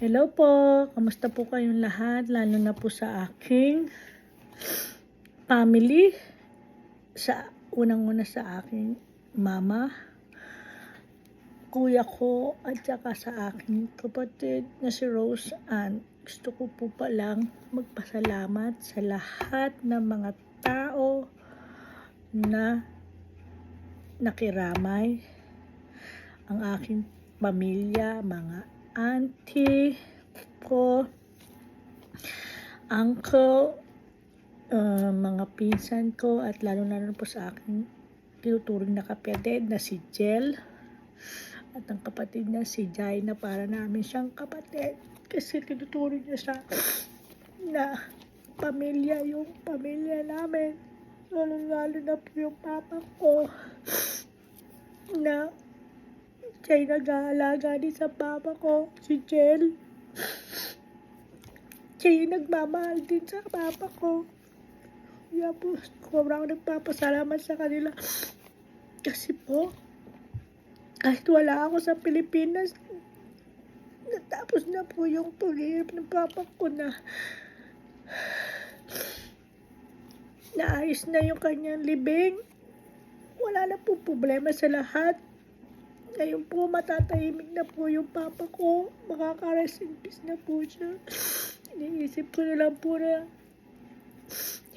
Hello po, kamusta po kayong lahat, lalo na po sa aking family, sa unang-una sa aking mama, kuya ko, at saka sa aking kapatid na si Rose Ann. Gusto ko po palang magpasalamat sa lahat ng mga tao na nakiramay ang aking pamilya, mga auntie ko, uncle, uh, mga pinsan ko, at lalo na rin po sa aking tinuturing na kapatid na si Jel at ang kapatid na si Jai na para namin siyang kapatid kasi tinuturing niya siya na pamilya yung pamilya namin. Lalo lalo na po yung papa ko siya'y nag-aalaga din sa papa ko, si Jel. Siya'y nagmamahal din sa papa ko. Kaya po, sobrang nagpapasalamat sa kanila. Kasi po, kahit wala ako sa Pilipinas, natapos na po yung paghihirap ng papa ko na naayos na yung kanyang libing. Wala na po problema sa lahat. Ngayon po, matatahimik na po yung papa ko. Makaka-rest in peace na po siya. Iniisip ko na lang po na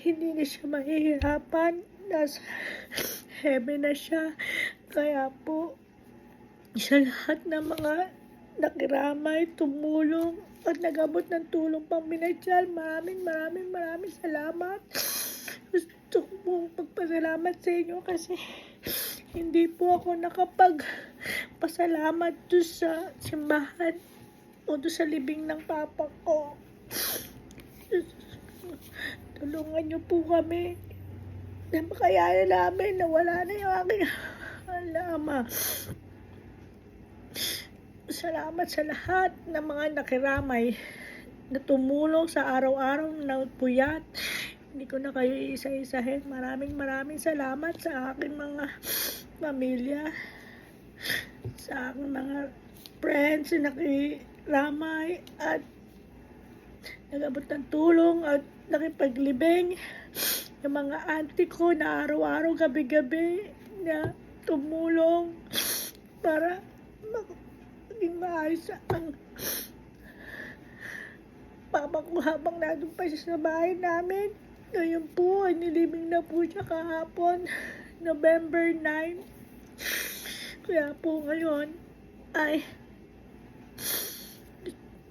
hindi na siya mahihirapan. Nasa heaven na siya. Kaya po, sa lahat ng mga nakiramay, tumulong, at nagabot ng tulong pang minasyal, maraming maraming maraming salamat. Gusto ko pong pagpasalamat sa inyo kasi hindi po ako nakapag pasalamat doon sa simbahan o doon sa libing ng papa ko. Tulungan niyo po kami na makayaya namin na wala na yung aking alama. Salamat sa lahat ng mga nakiramay na tumulong sa araw-araw na puyat. Hindi ko na kayo isa-isahin. Maraming maraming salamat sa aking mga pamilya, sa aking mga friends na nakiramay at nagabot ng tulong at nakipaglibing. Yung mga auntie ko na araw-araw, gabi-gabi na tumulong para mag- maging maayos ang papa ko habang nandun pa siya sa bahay namin. Ngayon po, ay nilibing na po siya kahapon, November 9. Kaya po ngayon, ay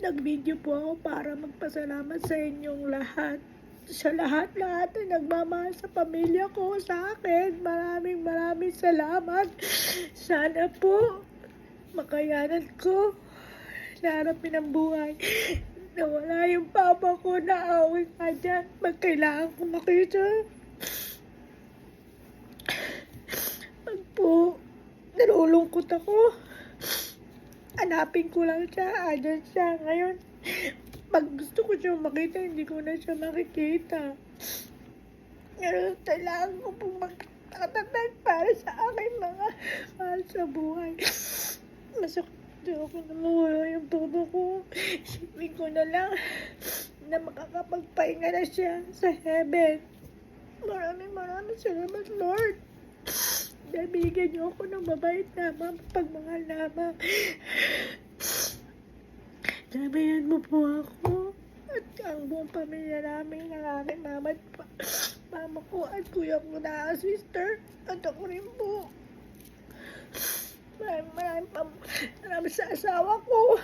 nag-video po ako para magpasalamat sa inyong lahat. Sa lahat-lahat na nagmamahal sa pamilya ko, sa akin. Maraming maraming salamat. Sana po, makayanan ko sa harapin ng buhay. Nawala yung papa ko na awit ka dyan. Magkailangan ko makita. Pag po, nalulungkot ako. Hanapin ko lang siya. Andyan siya ngayon. Pag gusto ko siya makita, hindi ko na siya makikita. Pero kailangan ko pong magtatatag para sa aking mga mahal sa buhay. Masakit ako na mawala yung papa ko. Isipin ko na lang na makakapagpahinga na siya sa heaven. Maraming maraming salamat, Lord. Dahil binigyan niyo ako ng mabait na ama, pagmahal na ama. Sabayan mo po ako at ang buong pamilya namin ng aking mama at pa, mama ko at kuya ko na sister at ako rin po. Maraming maraming pam maraming sa asawa ko.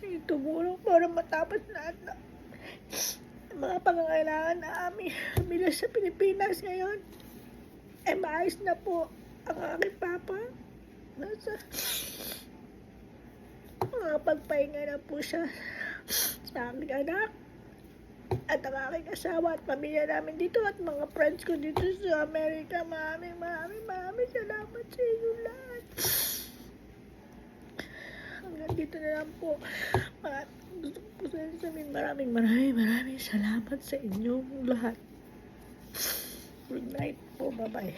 Yung tumulong para matapos lahat na mga pangangailangan na aming sa Pilipinas ngayon. Eh, maayos na po ang aking papa. Nasa mga pagpahinga na po siya sa aking anak at ang aking asawa at pamilya namin dito at mga friends ko dito sa Amerika. Maraming maraming maraming salamat sa inyo lahat. Hanggang dito na lang po. Mga, gusto ko sa sabihin maraming maraming maraming salamat sa inyong lahat. Good night po. Bye-bye.